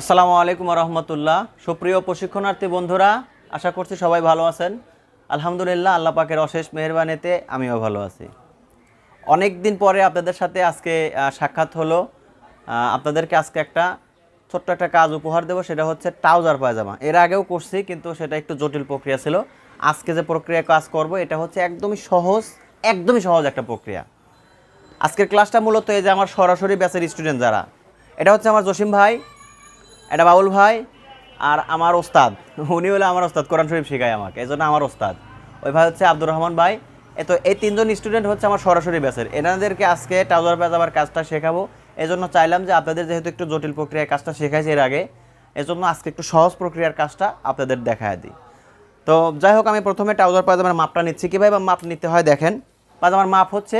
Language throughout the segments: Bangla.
আসসালামু আলাইকুম রহমতুল্লাহ সুপ্রিয় প্রশিক্ষণার্থী বন্ধুরা, আশা করছি সবাই ভালো আছেন। আলহামদুলিল্লাহ, আল্লাহ পাকের অশেষ মেহরবানিতে আমিও ভালো আছি। অনেক দিন পরে আপনাদের সাথে আজকে সাক্ষাৎ হলো। আপনাদেরকে আজকে একটা ছোট্ট একটা কাজ উপহার দেবো, সেটা হচ্ছে ট্রাউজার পায়জামা। এর আগেও করছি, কিন্তু সেটা একটু জটিল প্রক্রিয়া ছিল। আজকে যে প্রক্রিয়া কাজ করব, এটা হচ্ছে একদমই সহজ একদমই সহজ একটা প্রক্রিয়া। আজকের ক্লাসটা মূলত এই যে আমার সরাসরি ব্যাচের স্টুডেন্ট যারা, এটা হচ্ছে আমার জসিম ভাই। এটা বাবুল ভাই আর আমার ওস্তাদ। উনি হলো আমার ওস্তাদ, কোরআন শরীফ শেখায় আমাকে এই জন্য আমার ওস্তাদ। ওই ভাই হচ্ছে আব্দুর রহমান ভাই। এ তো এই তিনজন স্টুডেন্ট হচ্ছে আমার সরাসরি ব্যাচের এনাদেরকে আজকে ট্রাউজার পেজাবার কাজটা শেখাবো। এই জন্য চাইলাম যে আপনাদের যেহেতু একটু জটিল প্রক্রিয়ার কাজটা শেখাইছে এর আগে, এজন্য আজকে একটু সহজ প্রক্রিয়ার কাজটা আপনাদের দেখায় দিই। তো যাই হোক, আমি প্রথমে ট্রাউজার পায়জামার মাপটা নিচ্ছি কীভাবে মাপ নিতে হয় দেখেন। পায়জামার মাপ হচ্ছে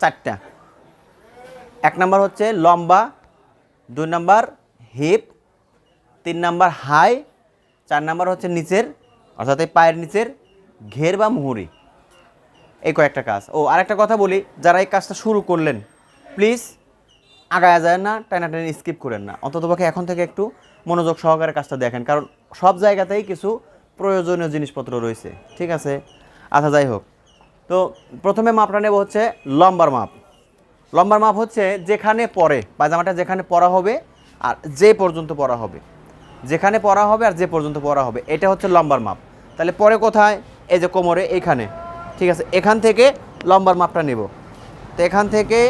চারটা। এক নম্বর হচ্ছে লম্বা, দুই নাম্বার হিপ তিন নাম্বার হাই, চার নাম্বার হচ্ছে নিচের, অর্থাৎ এই পায়ের নিচের ঘের বা মুহুরি। এই কয়েকটা কাজ। ও, আরেকটা কথা বলি, যারা এই কাজটা শুরু করলেন, প্লিজ আগায় যায় না টানাটানি স্কিপ করেন না। অন্ততপক্ষে এখন থেকে একটু মনোযোগ সহকারে কাজটা দেখেন, কারণ সব জায়গাতেই কিছু প্রয়োজনীয় জিনিসপত্র রয়েছে। ঠিক আছে? আচ্ছা যাই হোক। তো প্রথমে মাপটা নেব হচ্ছে লম্বার মাপ। লম্বার মাপ হচ্ছে যেখানে পরে পায়জামাটা যেখানে পরা হবে আর যে পর্যন্ত পরা হবে। যেখানে পরা হবে আর যে পর্যন্ত পরা হবে, এটা হচ্ছে লম্বার মাপ। তাহলে পরে কোথায়? এই যে কোমরে এখানে ঠিক আছে? এখান থেকে লম্বার মাপটা নেব। তো এখান থেকে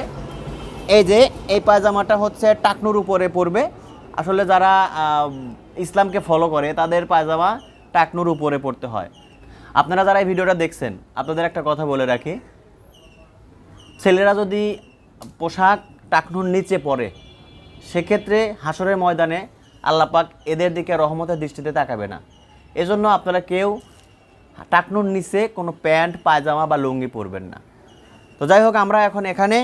এই যে, এই পায়জামাটা হচ্ছে টাকনুর উপরে পড়বে। আসলে যারা ইসলামকে ফলো করে, তাদের পায়জামা টাকনুর উপরে পড়তে হয়। আপনারা যারা এই ভিডিওটা দেখছেন, আপনাদের একটা কথা বলে রাখি। ছেলেরা যদি পোশাক টাকনুর নিচে পড়ে সেক্ষেত্রে হাসরের ময়দানে আল্লাপাক এদের দিকে রহমতের দৃষ্টিতে তাকাবে না। এজন্য আপনারা কেউ টাকনুর নিচে কোনো প্যান্ট, পায়জামা বা লুঙ্গি পরবেন না। তো যাই হোক, আমরা এখন এখানে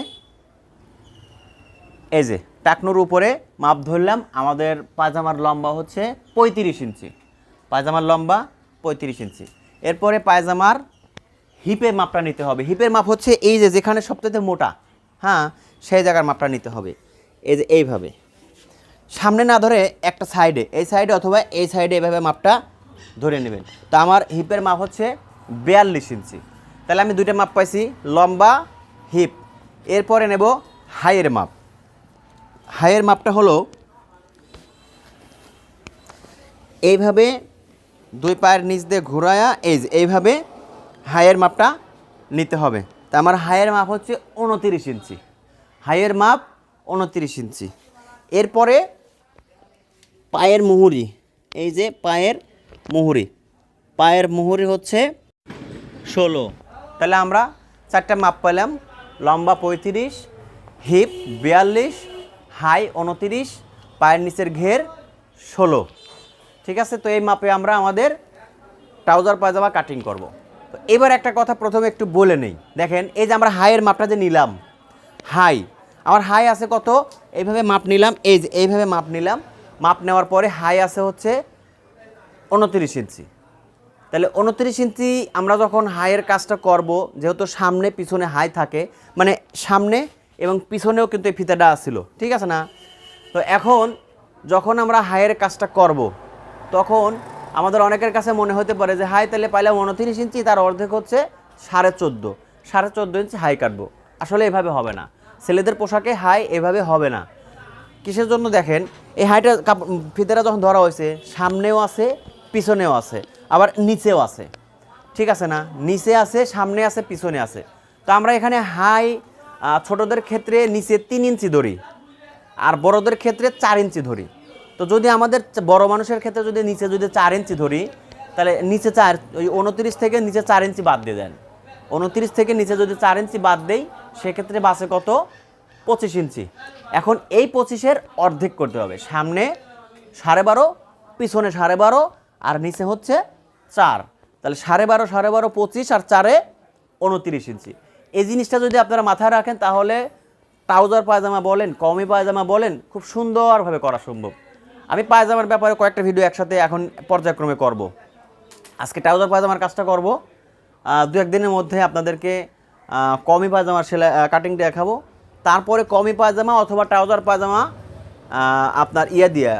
এই যে টাকনুর উপরে মাপ ধরলাম। আমাদের পায়জামার লম্বা হচ্ছে পঁয়ত্রিশ ইঞ্চি। পায়জামার লম্বা পঁয়ত্রিশ ইঞ্চি। এরপরে পায়জামার হিপের মাপটা নিতে হবে। হিপের মাপ হচ্ছে এই যে, যেখানে সবথেকে মোটা হ্যাঁ সেই জায়গার মাপটা নিতে হবে। এই যে, এইভাবে। সামনে না ধরে একটা সাইডে এই সাইডে অথবা এই সাইডে এভাবে মাপটা ধরে নেবেন। তো আমার হিপের মাপ হচ্ছে বিয়াল্লিশ ইঞ্চি। তাহলে আমি দুইটা মাপ পাইছি, লম্বা হিপ এরপরে নেব হাইয়ের মাপ। হাইয়ের মাপটা হলো এইভাবে দুই পায়ের নিচ দিয়ে ঘোরায়া, এই যে এইভাবে হাইয়ের মাপটা নিতে হবে। তা আমার হাইয়ের মাপ হচ্ছে উনতিরিশ ইঞ্চি। হাইয়ের মাপ উনতিরিশ ইঞ্চি। এরপরে পায়ের মুহুরি। এই যে পায়ের মুহুরি। পায়ের মুহুরি হচ্ছে ষোলো। তাহলে আমরা চারটা মাপ পেলাম। লম্বা পঁয়ত্রিশ হিপ বিয়াল্লিশ হাই উনতিরিশ, পায়ের নিচের ঘের ষোলো। ঠিক আছে? তো এই মাপে আমরা আমাদের ট্রাউজার পায়জামা কাটিং করব। তো এবার একটা কথা প্রথমে একটু বলে নেই। দেখেন, এই যে আমরা হাইয়ের মাপটা যে নিলাম হাই আমার হাই আছে কত? এইভাবে মাপ নিলাম, এই যে এইভাবে মাপ নিলাম। মাপ নেওয়ার পরে হাই আছে হচ্ছে উনত্রিশ ইঞ্চি। তাহলে উনত্রিশ ইঞ্চি আমরা যখন হাইয়ের কাজটা করব, যেহেতু সামনে পিছনে হাই থাকে মানে সামনে এবং পিছনেও কিন্তু এই ফিতাটা আসছিল ঠিক আছে না? তো এখন যখন আমরা হাইয়ের কাজটা করব, তখন আমাদের অনেকের কাছে মনে হতে পারে যে হাই তাহলে পাইলাম উনত্রিশ ইঞ্চি, তার অর্ধেক হচ্ছে সাড়ে চোদ্দ। সাড়ে চোদ্দ ইঞ্চি হাই কাটবো। আসলে এভাবে হবে না। ছেলেদের পোশাকে হাই এভাবে হবে না। কিসের জন্য দেখেন? এই হাইটা ফিতেরা যখন ধরা হয়েছে, সামনেও আছে, পিছনেও আছে, আবার নিচেও আছে। ঠিক আছে না? নিচে আছে, সামনে আছে, পিছনে আছে। তো আমরা এখানে হাই ছোটদের ক্ষেত্রে নিচে তিন ইঞ্চি ধরি, আর বড়দের ক্ষেত্রে চার ইঞ্চি ধরি। তো যদি আমাদের বড় মানুষের ক্ষেত্রে যদি নিচে যদি চার ইঞ্চি ধরি, তাহলে নিচে চার, ওই উনত্রিশ থেকে নিচে চার ইঞ্চি বাদ দিয়ে দেন। উনত্রিশ থেকে নিচে যদি চার ইঞ্চি বাদ দেই, সেক্ষেত্রে বাসে কত? পঁচিশ ইঞ্চি। এখন এই পঁচিশের অর্ধেক করতে হবে। সামনে সাড়ে বারো, পিছনে সাড়ে বারো, আর নিচে হচ্ছে চার। তাহলে সাড়ে বারো সাড়ে বারো, পঁচিশ, আর চারে উনত্রিশ ইঞ্চি। এই জিনিসটা যদি আপনারা মাথায় রাখেন, তাহলে ট্রাউজার পায়জামা বলেন, কমি পায়জামা বলেন, খুব সুন্দরভাবে করা সম্ভব। আমি পায়জামার ব্যাপারে কয়েকটা ভিডিও একসাথে এখন পর্যায়ক্রমে করব। আজকে ট্রাউজার পায়জামার কাজটা করব। দু একদিনের মধ্যে আপনাদেরকে কমি পায়জামার সেলাই কাটিং দেখাবো। তারপরে কমি পায়জামা অথবা ট্রাউজার পায়জামা আপনার ইয়ে দিয়ে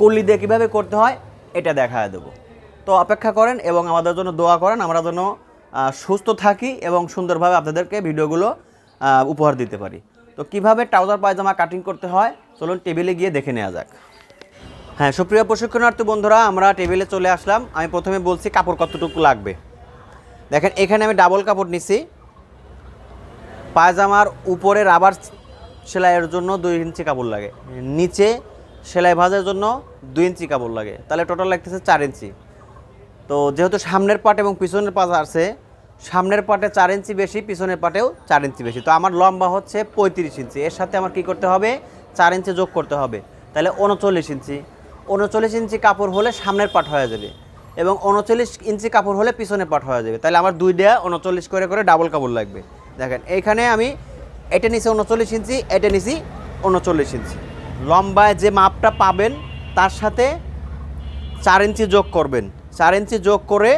কল্লি দিয়ে কীভাবে করতে হয়, এটা দেখায় দেবো। তো অপেক্ষা করেন এবং আমাদের জন্য দোয়া করেন, আমরা যেন সুস্থ থাকি এবং সুন্দরভাবে আপনাদেরকে ভিডিওগুলো উপহার দিতে পারি। তো কীভাবে ট্রাউজার পায়জামা কাটিং করতে হয়, চলুন টেবিলে গিয়ে দেখে নেওয়া যাক। হ্যাঁ সুপ্রিয় প্রশিক্ষণার্থী বন্ধুরা, আমরা টেবিলে চলে আসলাম। আমি প্রথমে বলছি কাপড় কতটুকু লাগবে। দেখেন, এখানে আমি ডাবল কাপড় নিছি। পায়জামার উপরে রাবার সেলাইয়ের জন্য দুই ইঞ্চি কাপড় লাগে। নিচে সেলাই ভাঁজের জন্য দুই ইঞ্চি কাপড় লাগে। তাহলে টোটাল লাগতেছে চার ইঞ্চি। তো যেহেতু সামনের পাট এবং পিছনের পাট আছে, সামনের পাটে চার ইঞ্চি বেশি, পিছনের পাটেও চার ইঞ্চি বেশি। তো আমার লম্বা হচ্ছে পঁয়ত্রিশ ইঞ্চি। এর সাথে আমার কি করতে হবে? চার ইঞ্চি যোগ করতে হবে। তাহলে উনচল্লিশ ইঞ্চি। উনচল্লিশ ইঞ্চি কাপড় হলে সামনের পাট হয়ে যাবে এবং উনচল্লিশ ইঞ্চি কাপড় হলে পিছনের পাট হয়ে যাবে। তাহলে আমার দুই দেয়া উনচল্লিশ করে করে ডাবল কাপড় লাগবে। দেখেন এইখানে আমি এটা নিচে উনচল্লিশ ইঞ্চি, এটা নিচি উনচল্লিশ ইঞ্চি। লম্বায় যে মাপটা পাবেন, তার সাথে চার ইঞ্চি যোগ করবেন। চার ইঞ্চি যোগ করে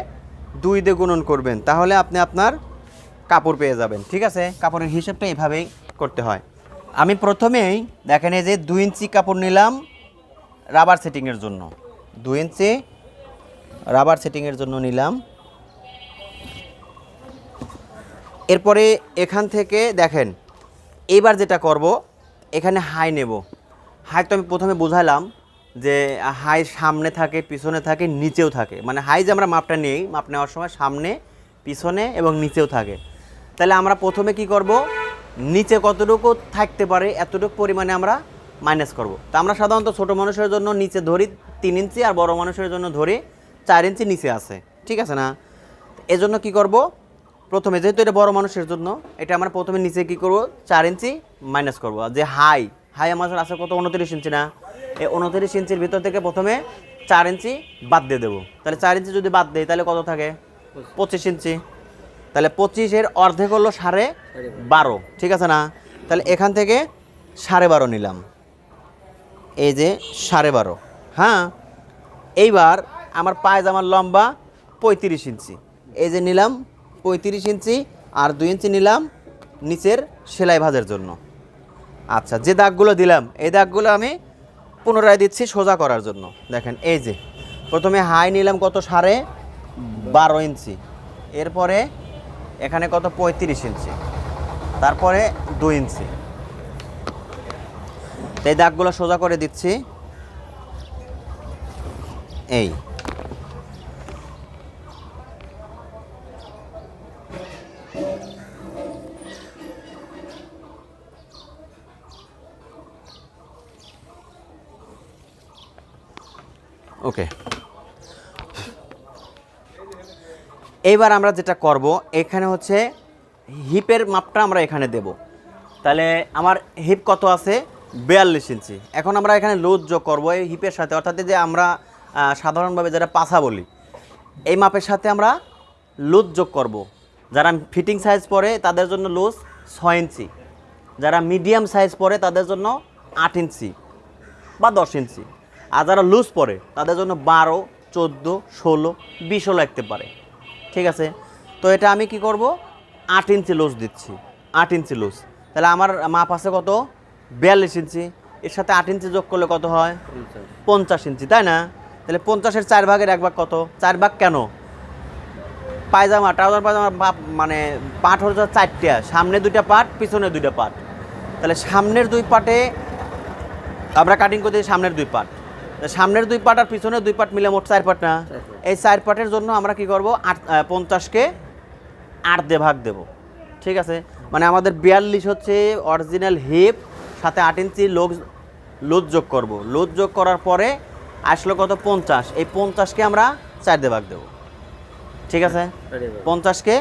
দুই দিয়ে গুণন করবেন, তাহলে আপনি আপনার কাপড় পেয়ে যাবেন, ঠিক আছে? কাপড়ের হিসাবটা এভাবেই করতে হয়। আমি প্রথমেই, দেখেন এই যে দুই ইঞ্চি কাপড় নিলাম রাবার সেটিংয়ের জন্য। দুই ইঞ্চি রাবার সেটিংয়ের জন্য নিলাম। এরপরে এখান থেকে দেখেন, এবার যেটা করব, এখানে হাই নেব। হাই তো আমি প্রথমে বোঝালাম যে হাই সামনে থাকে, পিছনে থাকে, নিচেও থাকে। মানে হাই যে আমরা মাপটা নেই, মাপ নেওয়ার সময় সামনে, পিছনে এবং নিচেও থাকে। তাহলে আমরা প্রথমে কি করব? নিচে কতটুকু থাকতে পারে, এতটুকু পরিমাণে আমরা মাইনাস করব। তো আমরা সাধারণত ছোট মানুষের জন্য নিচে ধরি তিন ইঞ্চি, আর বড় মানুষের জন্য ধরি চার ইঞ্চি নিচে আছে। ঠিক আছে না? এজন্য কি করব? প্রথমে যেহেতু এটা বড় মানুষের জন্য, এটা আমরা প্রথমে নিচে কি করব? চার ইঞ্চি মাইনাস করব। যে হাই হাই আমার আছে কত? উনত্রিশ ইঞ্চি না? এই উনত্রিশ ইঞ্চির ভিতর থেকে প্রথমে চার ইঞ্চি বাদ দিয়ে দেবো। তাহলে চার ইঞ্চি যদি বাদ দেয় তাহলে কত থাকে? পঁচিশ ইঞ্চি। তাহলে পঁচিশের অর্ধেক হলো সাড়ে বারো। ঠিক আছে না? তাহলে এখান থেকে সাড়ে বারো নিলাম। এই যে সাড়ে বারো। হ্যাঁ? এইবার আমার পায়জামার লম্বা পঁয়ত্রিশ ইঞ্চি। এই যে নিলাম পঁয়ত্রিশ ইঞ্চি আর দুই ইঞ্চি নিলাম নিচের সেলাই ভাজের জন্য। আচ্ছা যে দাগগুলো দিলাম, এই দাগগুলো আমি পুনরায় দিচ্ছি সোজা করার জন্য। দেখেন, এই যে, প্রথমে হাই নিলাম কত সাড়ে বারো ইঞ্চি, এরপরে এখানে কত পঁয়ত্রিশ ইঞ্চি, তারপরে দুই ইঞ্চি। এই দাগগুলো সোজা করে দিচ্ছি। এই এইবার আমরা যেটা করব, এখানে হচ্ছে হিপের মাপটা আমরা এখানে দেব। তাহলে আমার হিপ কত আছে? বিয়াল্লিশ ইঞ্চি। এখন আমরা এখানে লুজ যোগ করব এই হিপের সাথে। অর্থাৎ যে আমরা সাধারণভাবে যারা পাছা বলি, এই মাপের সাথে আমরা লুজ যোগ করব। যারা ফিটিং সাইজ পরে, তাদের জন্য লুজ ছয় ইঞ্চি। যারা মিডিয়াম সাইজ পরে, তাদের জন্য আট ইঞ্চি বা দশ ইঞ্চি। আর যারা লুজ পরে, তাদের জন্য বারো, চোদ্দ, ষোলো বিশও লাগতে পারে। ঠিক আছে? তো এটা আমি কি করব? আট ইঞ্চি লুজ দিচ্ছি। আট ইঞ্চি লুজ তাহলে আমার মাপ আছে কত? বিয়াল্লিশ ইঞ্চি। এর সাথে আট ইঞ্চি যোগ করলে কত হয়? পঞ্চাশ ইঞ্চি, তাই না? তাহলে পঞ্চাশের চার ভাগের এক ভাগ কত? চার ভাগ কেন? পায়জামা ট্রাউজার পায়জামা বাপ- মানে পাট হচ্ছে চারটা। সামনে দুইটা পাট, পিছনে দুইটা পাট। তাহলে সামনের দুই পাটে আমরা কাটিং করতে সামনের দুই পাট। সামনের দুই পাট আর পিছনের দুই পাট মিলে মোট চার পাট না? এই চার পাটের জন্য আমরা কি করব? আট পঞ্চাশকে আট দিয়ে ভাগ দেব। ঠিক আছে? মানে আমাদের বিয়াল্লিশ হচ্ছে অরিজিনাল হিপ সাথে আট ইঞ্চি লোক লোদ যোগ করব। লোদ যোগ করার পরে আসলো কত? পঞ্চাশ। এই পঞ্চাশকে আমরা চার দিয়ে ভাগ দেব। ঠিক আছে? পঞ্চাশকে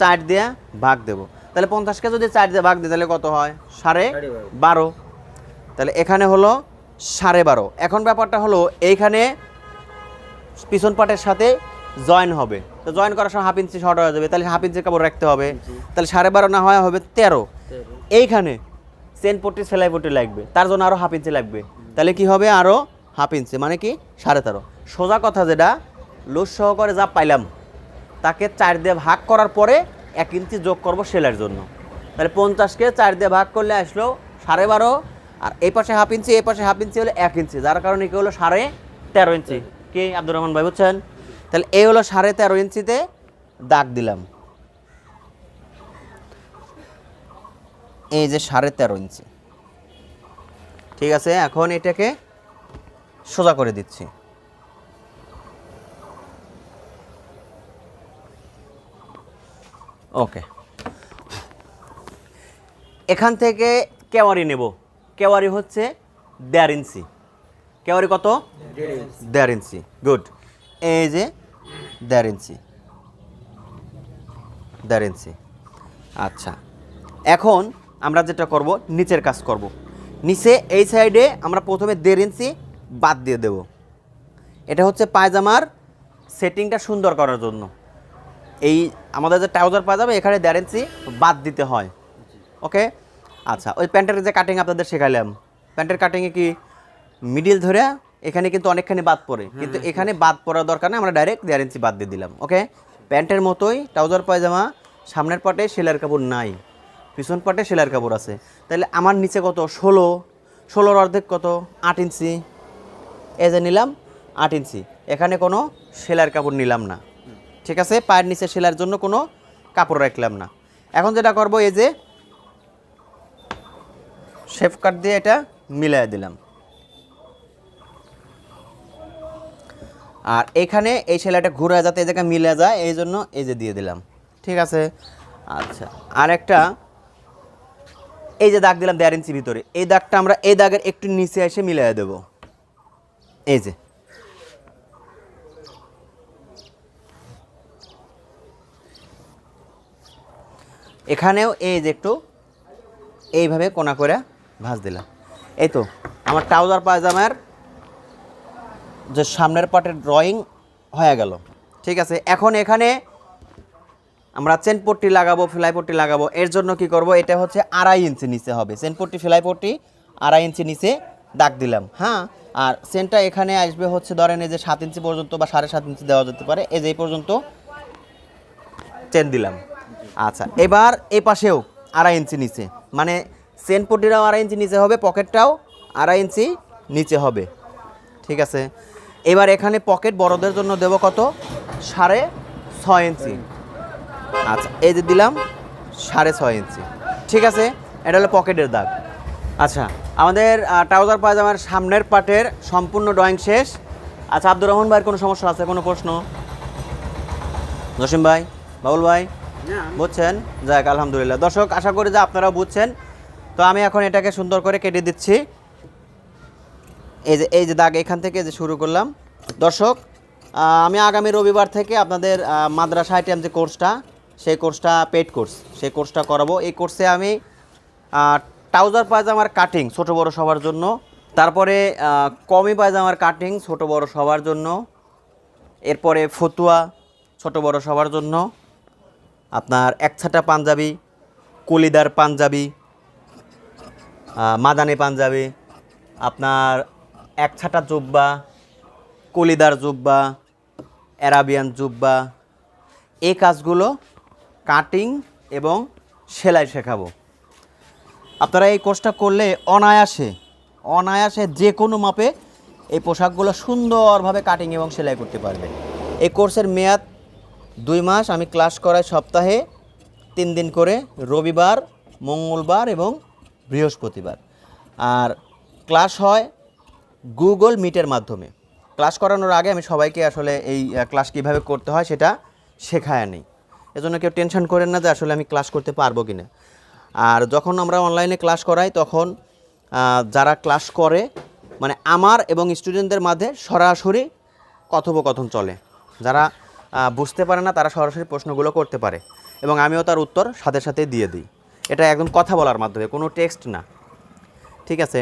চার দিয়ে ভাগ দেব। তাহলে পঞ্চাশকে যদি চার দিয়ে ভাগ দিই তাহলে কত হয়? সাড়ে। বারো। তাহলে এখানে হলো সাড়ে বারো। এখন ব্যাপারটা হলো এইখানে পিছন পাটের সাথে জয়েন হবে। তো জয়েন করার সময় হাফ ইঞ্চি শর্ট হয়ে যাবে। তাহলে হাফ ইঞ্চি কাপড় রাখতে হবে। তাহলে সাড়ে বারো না হয় হবে তেরো। এইখানে চেন পট্টি সেলাই পট্টি লাগবে। তার জন্য আরও হাফ ইঞ্চি লাগবে। তাহলে কি হবে? আরও হাফ ইঞ্চি মানে কি? সাড়ে তেরো। সোজা কথা যেটা লুজ সহকারে যা পাইলাম তাকে চার দিয়ে ভাগ করার পরে এক ইঞ্চি যোগ করব সেলাইয়ের জন্য। তাহলে পঞ্চাশকে চার দিয়ে ভাগ করলে আসলো সাড়ে বারো। আর এই পাশে হাফ ইঞ্চি, এই পাশে হাফ ইঞ্চি হলো এক ইঞ্চি, যার কারণে কি হলো? সাড়ে তেরো ইঞ্চি। কে? আব্দুর রহমান ভাই, বুঝছেন? তাহলে এই হলো সাড়ে তেরো ইঞ্চিতে দাগ দিলাম। এই যে সাড়ে তেরো ইঞ্চি। ঠিক আছে, এখন এটাকে সোজা করে দিচ্ছি। ওকে। এখান থেকে কেওয়ারি নেব। কেওয়ারি হচ্ছে দেড় ইঞ্চি। কেওয়ারি কত? দেড় ইঞ্চি। গুড এই যে দেড় ইঞ্চি। দেড় ইঞ্চি। আচ্ছা। এখন আমরা যেটা করব, নিচের কাজ করব। নিচে এই সাইডে আমরা প্রথমে দেড় ইঞ্চি বাদ দিয়ে দেব। এটা হচ্ছে পায়জামার সেটিংটা সুন্দর করার জন্য। এই আমাদের যে ট্রাউজার পায়জামা, এখানে দেড় ইঞ্চি বাদ দিতে হয়। ওকে আচ্ছা ওই প্যান্টের যে কাটিং আপনাদের শেখালাম। প্যান্টের কাটিংয়ে কি মিডিল ধরে এখানে কিন্তু অনেকখানি বাদ পড়ে। কিন্তু এখানে বাদ পড়ার দরকার নেই আমরা ডাইরেক্ট দেড় ইঞ্চি বাদ দিয়ে দিলাম ওকে প্যান্টের মতোই ট্রাউজার পায়জামা সামনের পাটে সেলাইয়ের কাপড় নাই পিছন পাটে সেলাইয়ের কাপড় আছে। তাহলে আমার নিচে কত? ষোলো। ষোলোর অর্ধেক কত? আট ইঞ্চি এই যে নিলাম আট ইঞ্চি এখানে কোনো সেলাইয়ের কাপড় নিলাম না। ঠিক আছে? পায়ের নিচে সেলাইয়ের জন্য কোনো কাপড় রাখলাম না। এখন যেটা করব এই যে শেফ কাট দিয়ে এটা মিলাই দিলাম। আর এখানে এই সেলাইটা ঘুরে যাতে এই জায়গায় মিলে যায়, এই জন্য এই যে দিয়ে দিলাম। ঠিক আছে? আচ্ছা আর একটা এই যে দাগ দিলাম দেড় ইঞ্চি ভিতরে, এই দাগটা আমরা এই দাগের একটু নিচে এসে মিলাই দেব। এই যে। এখানেও এই যে একটু এইভাবে কোনা করে ভাঁজ দিলাম। এই তো, আমার ট্রাউজার পায়জামার যে সামনের পাটের ড্রয়িং হয়ে গেল। ঠিক আছে, এখন এখানে আমরা চেন পট্টি লাগাবো ফিলাই পট্টি লাগাবো। এর জন্য কি করব, এটা হচ্ছে আড়াই ইঞ্চি নিচে হবে। চেন পট্টি ফিলাই পট্টি, আড়াই ইঞ্চি নিচে দাগ দিলাম হ্যাঁ? আর চেনটা এখানে আসবে হচ্ছে ধরেন এই যে সাত ইঞ্চি পর্যন্ত বা সাড়ে সাত ইঞ্চি দেওয়া যেতে পারে। এই যে এই পর্যন্ত চেন দিলাম। আচ্ছা এবার এই পাশেও আড়াই ইঞ্চি নিচে। মানে চেন পট্টিটাও আড়াই ইঞ্চি নিচে হবে পকেটটাও আড়াই ইঞ্চি নিচে হবে। ঠিক আছে? এবার এখানে পকেট বড়দের জন্য দেব কত? সাড়ে ছয় ইঞ্চি। আচ্ছা এই যে দিলাম সাড়ে ছয় ইঞ্চি। ঠিক আছে? এটা হলো পকেটের দাগ। আচ্ছা আমাদের ট্রাউজার পায়জামার সামনের পাটের সম্পূর্ণ ড্রয়িং শেষ। আচ্ছা আব্দুর রহমান ভাইয়ের কোনো সমস্যা আছে? কোনো প্রশ্ন? জসিম ভাই? বাবুল ভাই? বুঝছেন? যাক আলহামদুলিল্লাহ। দর্শক আশা করি যে আপনারাও বুঝছেন। তো আমি এখন এটাকে সুন্দর করে কেটে দিচ্ছি। এই যে এই যে দাগ এখান থেকে যে শুরু করলাম। দর্শক আমি আগামী রবিবার থেকে আপনাদের মাদ্রাসা আইটেম যে কোর্সটা, সেই কোর্সটা পেড কোর্স, সেই কোর্সটা করাবো। এই কোর্সে আমি ট্রাউজার পায়জামার কাটিং ছোট বড় সবার জন্য, তারপরে কমি পায়জামার কাটিং ছোট বড় সবার জন্য, এরপরে ফতুয়া ছোট বড় সবার জন্য, আপনার একছাটা পাঞ্জাবি, কলিদার পাঞ্জাবি মাদানি পাঞ্জাবি, আপনার একছাটা জুব্বা, কলিদার জুব্বা, অ্যারাবিয়ান জুব্বা। এই কাজগুলো কাটিং এবং সেলাই শেখাবো। আপনারা এই কোর্সটা করলে অনায়াসে অনায়াসে যে কোনো মাপে এই পোশাকগুলো সুন্দরভাবে কাটিং এবং সেলাই করতে পারবেন। এই কোর্সের মেয়াদ দুই মাস, আমি ক্লাস করাই সপ্তাহে, তিন দিন করে, রবিবার, মঙ্গলবার এবং বৃহস্পতিবার। আর ক্লাস হয় গুগল মিটের মাধ্যমে। ক্লাস করানোর আগে আমি সবাইকে আসলে এই ক্লাস কীভাবে করতে হয় সেটা শেখায় নেই এজন্য কেউ টেনশন করেন না যে আসলে আমি ক্লাস করতে পারব কি না আর যখন আমরা অনলাইনে ক্লাস করাই, তখন যারা ক্লাস করে মানে আমার এবং স্টুডেন্টদের মাঝে সরাসরি কথোপকথন চলে। যারা বুঝতে পারে না, তারা সরাসরি প্রশ্নগুলো করতে পারে। এবং আমিও তার উত্তর সাথে সাথে দিয়ে দিই। এটা একদম কথা বলার মাধ্যমে, কোনো টেক্সট না। ঠিক আছে?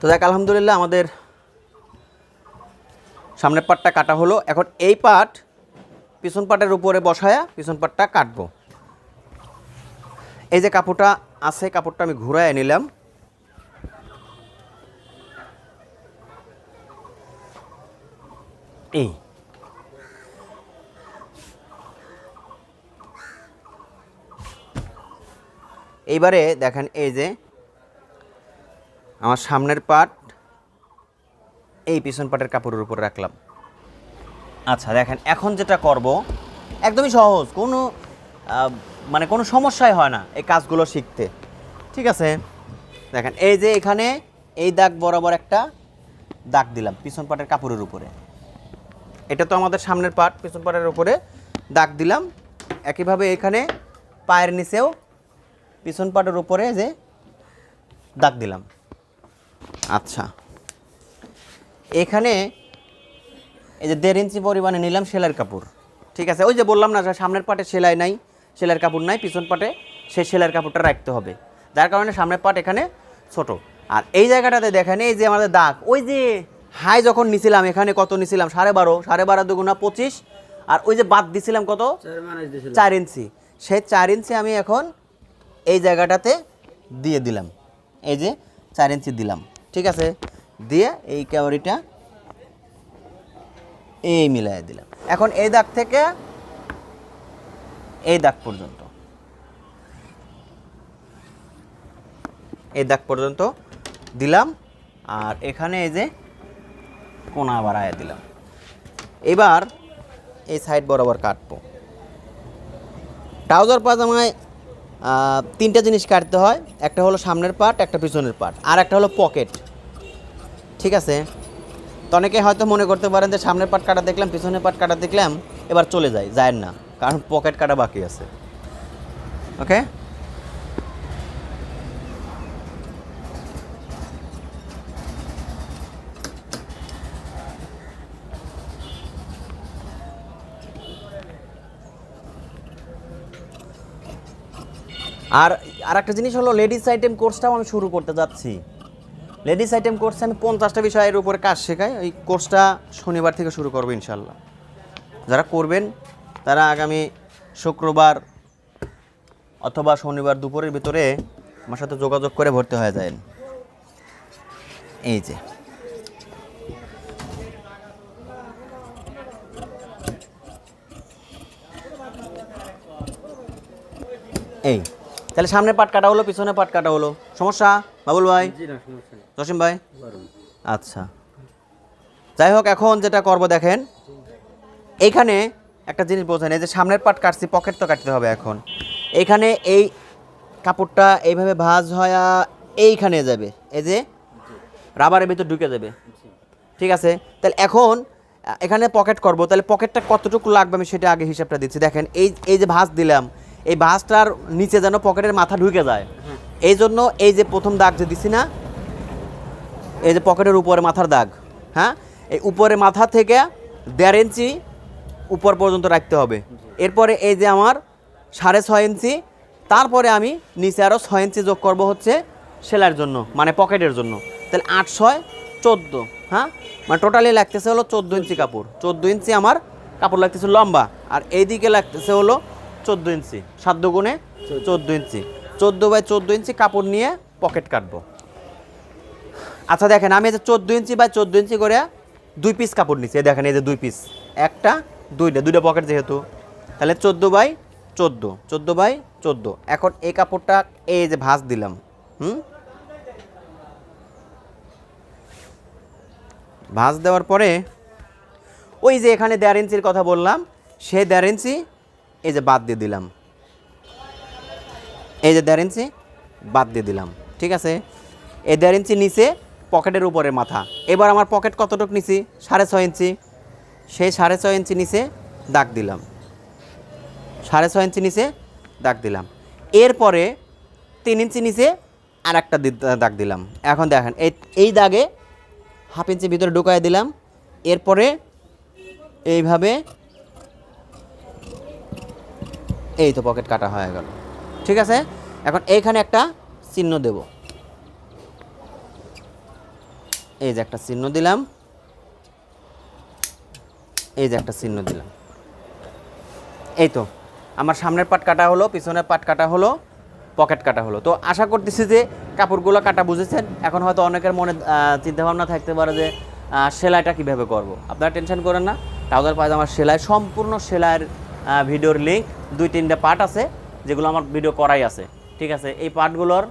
তো দেখ, আলহামদুলিল্লাহ আমাদের সামনের পাটটা কাটা হলো। এখন এই পাট পিছন পাটের উপরে বসায়া পিছন পাটটা কাটবো। এই যে কাপড়টা আছে, কাপড়টা আমি ঘুরায় নিলাম। এই। এইবারে দেখেন এই যে আমার সামনের পাট, এই পিছন পাটের কাপড়ের উপর রাখলাম। আচ্ছা দেখেন, এখন যেটা করব, একদমই সহজ, কোনো মানে কোনো সমস্যাই হয় না এই কাজগুলো শিখতে। ঠিক আছে? দেখেন, এই যে এখানে এই দাগ বরাবর একটা দাগ দিলাম পিছন পাটের কাপড়ের উপরে। এটা তো আমাদের সামনের পাট, পিছন পাটের উপরে দাগ দিলাম। একইভাবে এখানে পায়ের নিচেও পিছন পাটের উপরে যে দাগ দিলাম। আচ্ছা। এখানে এই যে দেড় ইঞ্চি পরিমাণে নিলাম সেলাইয়ের কাপড়। ঠিক আছে? ওই যে বললাম না সামনের পাটে সেলাই নাই সেলাইয়ের কাপড় নাই পিছন পাটে সেই সেলাইয়ের কাপড়টা রাখতে হবে। যার কারণে সামনের পাট এখানে ছোট। আর এই জায়গাটাতে দেখেন এই যে আমাদের দাগ ওই যে হাই যখন নিছিলাম এখানে কত নিছিলাম? সাড়ে বারো সাড়ে বারো দুগুণা পঁচিশ। আর ওই যে বাদ দিছিলাম কত? চার ইঞ্চি। সেই চার ইঞ্চি আমি এখন এই জায়গাটাতে দিয়ে দিলাম। এই যে চার ইঞ্চি দিলাম। ঠিক আছে? দিয়ে এই ক্যাওয়ারিটা এই মিলাই দিলাম। এখন এই দাগ থেকে এই দাগ পর্যন্ত। এই দাগ পর্যন্ত দিলাম আর এখানে এই যে কোনা বাড়ায় দিলাম। এবার এই সাইড বরাবর কাটবো। ট্রাউজার পাজামায় তিনটা জিনিস কাটতে হয়, একটা হলো সামনের পার্ট একটা পিছনের পার্ট আর একটা হলো পকেট ঠিক আছে? তো অনেকে হয়তো মনে করতে পারেন যে সামনের পার্ট কাটা দেখলাম, পিছনের পার্ট কাটা দেখলাম, এবার চলে যায় যায় না, কারণ পকেট কাটা বাকি আছে। ওকে আর আর একটা জিনিস হলো লেডিস আইটেম কোর্সটাও আমি শুরু করতে যাচ্ছি। লেডিস আইটেম কোর্সে আমি পঞ্চাশটা বিষয়ের উপরে কাজ শেখাই, ওই কোর্সটা শনিবার থেকে শুরু করব ইনশাল্লাহ। যারা করবেন, তারা আগামী শুক্রবার অথবা শনিবার দুপুরের ভিতরে আমার সাথে যোগাযোগ করে ভর্তি হয়ে যায় এই যে। এই। তাহলে সামনে পাট কাটা হলো পিছনে পাট কাটা হলো। সমস্যা বাবুল ভাই? জসিম ভাই? আচ্ছা। যাই হোক এখন যেটা করব দেখেন এইখানে একটা জিনিস বোঝেন এই যে সামনের পাট কাটছি পকেট তো কাটতে হবে এখন। এইখানে এই কাপড়টা এইভাবে ভাঁজ হয়া এইখানে যাবে এই যে রাবারের ভিতর ঢুকে যাবে। ঠিক আছে? তাহলে এখন এখানে পকেট করব তাহলে পকেটটা কতটুকু লাগবে আমি সেটা আগে হিসাবটা দিচ্ছি। দেখেন এই এই যে ভাঁজ দিলাম এই ভাঁজটার নিচে যেন পকেটের মাথা ঢুকে যায়। এই জন্য এই যে প্রথম দাগ যে দিছি না, এই যে পকেটের উপরে মাথার দাগ হ্যাঁ? এই উপরে মাথা থেকে দেড় ইঞ্চি উপর পর্যন্ত রাখতে হবে। এরপরে এই যে আমার সাড়ে ছয় ইঞ্চি, তারপরে আমি নিচে আরও ছয় ইঞ্চি যোগ করব হচ্ছে সেলাইয়ের জন্য মানে পকেটের জন্য। তাহলে আট, ছয়, চোদ্দ হ্যাঁ? মানে টোটালি লাগতেছে হলো চোদ্দ ইঞ্চি কাপড়। চোদ্দ ইঞ্চি আমার কাপড় লাগতেছে লম্বা। আর এইদিকে লাগতেছে হলো চোদ্দ ইঞ্চি, সাত গুণে চোদ্দ ইঞ্চি। চোদ্দ বাই চোদ্দ ইঞ্চি কাপড় নিয়ে পকেট কাটবো। আচ্ছা দেখেন, আমি যে চোদ্দ ইঞ্চি বাই চোদ্দ ইঞ্চি করে দুই পিস কাপড় নিচ্ছি দেখেন, এই যে দুই পিস একটা, দুইটা দুইটা পকেট যেহেতু। তাহলে চোদ্দ বাই চোদ্দ চোদ্দ বাই চোদ্দ। এখন এই কাপড়টা এই যে ভাঁজ দিলাম, হুম? ভাঁজ দেওয়ার পরে ওই যে এখানে দেড় ইঞ্চির কথা বললাম সেই দেড় ইঞ্চি এই যে বাদ দিয়ে দিলাম। এই যে দেড় ইঞ্চি বাদ দিয়ে দিলাম, ঠিক আছে? এই দেড় ইঞ্চি নিচে পকেটের উপরে মাথা। এবার আমার পকেট কতটুক নিছি? সাড়ে ছয় ইঞ্চি। সেই সাড়ে ছয় ইঞ্চি নিচে দাগ দিলাম। সাড়ে ছয় ইঞ্চি নিচে দাগ দিলাম। এরপরে তিন ইঞ্চি নিচে আর একটা দাগ দিলাম। এখন দেখেন, এই এই দাগে হাফ ইঞ্চি ভিতরে ঢুকায় দিলাম। এরপরে এইভাবে এই তো পকেট কাটা হয়ে গেল। ঠিক আছে? এখন এইখানে একটা চিহ্ন দেব। এই যে একটা চিহ্ন দিলাম। এই যে একটা চিহ্ন দিলাম। এই তো, আমার সামনের পাট কাটা হলো, পিছনের পাট কাটা হলো পকেট কাটা হলো। তো আশা করতেছি যে কাপড়গুলো কাটা বুঝেছেন। এখন হয়তো অনেকের মনে চিন্তাভাবনা থাকতে পারে যে সেলাইটা কীভাবে করব। আপনারা টেনশন করেন না। ট্রাউজার পায়জামার সেলাই, সম্পূর্ণ সেলাইয়ের ভিডিওর লিঙ্ক দুই তিনটা পার্ট আছে, যেগুলো আমার ভিডিও করাই আছে। ঠিক আছে? এই পার্টগুলোর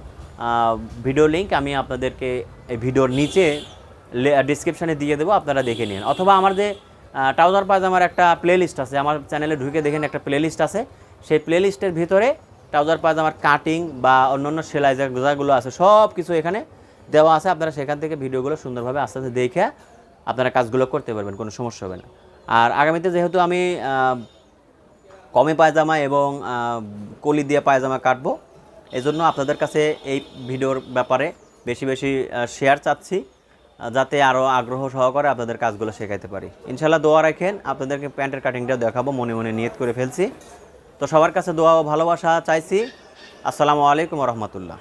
ভিডিও লিঙ্ক আমি আপনাদেরকে এই ভিডিওর নিচে ডিসক্রিপশানে দিয়ে দেবো, আপনারা দেখে নিন। অথবা আমার যে ট্রাউজার পায়জামার একটা প্লে লিস্ট আছে, আমার চ্যানেলে ঢুকে দেখেন একটা প্লে লিস্ট আছে। সেই প্লে লিস্টের ভিতরে ট্রাউজার পায়জামার কাটিং বা অন্যান্য সেলাই যেগুলো আছে সব কিছু এখানে দেওয়া আছে। আপনারা সেখান থেকে ভিডিওগুলো সুন্দরভাবে আস্তে আস্তে দেখে আপনারা কাজগুলো করতে পারবেন, কোনো সমস্যা হবে না। আর আগামীতে যেহেতু আমি কমে পায়জামা এবং কলি দিয়ে পায়জামা কাটবো। এজন্য আপনাদের কাছে এই ভিডিওর ব্যাপারে বেশি বেশি শেয়ার চাচ্ছি যাতে আরও আগ্রহ সহকারে আপনাদের কাজগুলো শেখাইতে পারি। ইনশাল্লাহ দোয়া রাখেন, আপনাদেরকে প্যান্টের কাটিংটাও দেখাবো, মনে মনে নিয়ত করে ফেলছি। তো সবার কাছে দোয়া ও ভালোবাসা চাইছি। আসসালামু আলাইকুম রহমতুল্লাহ।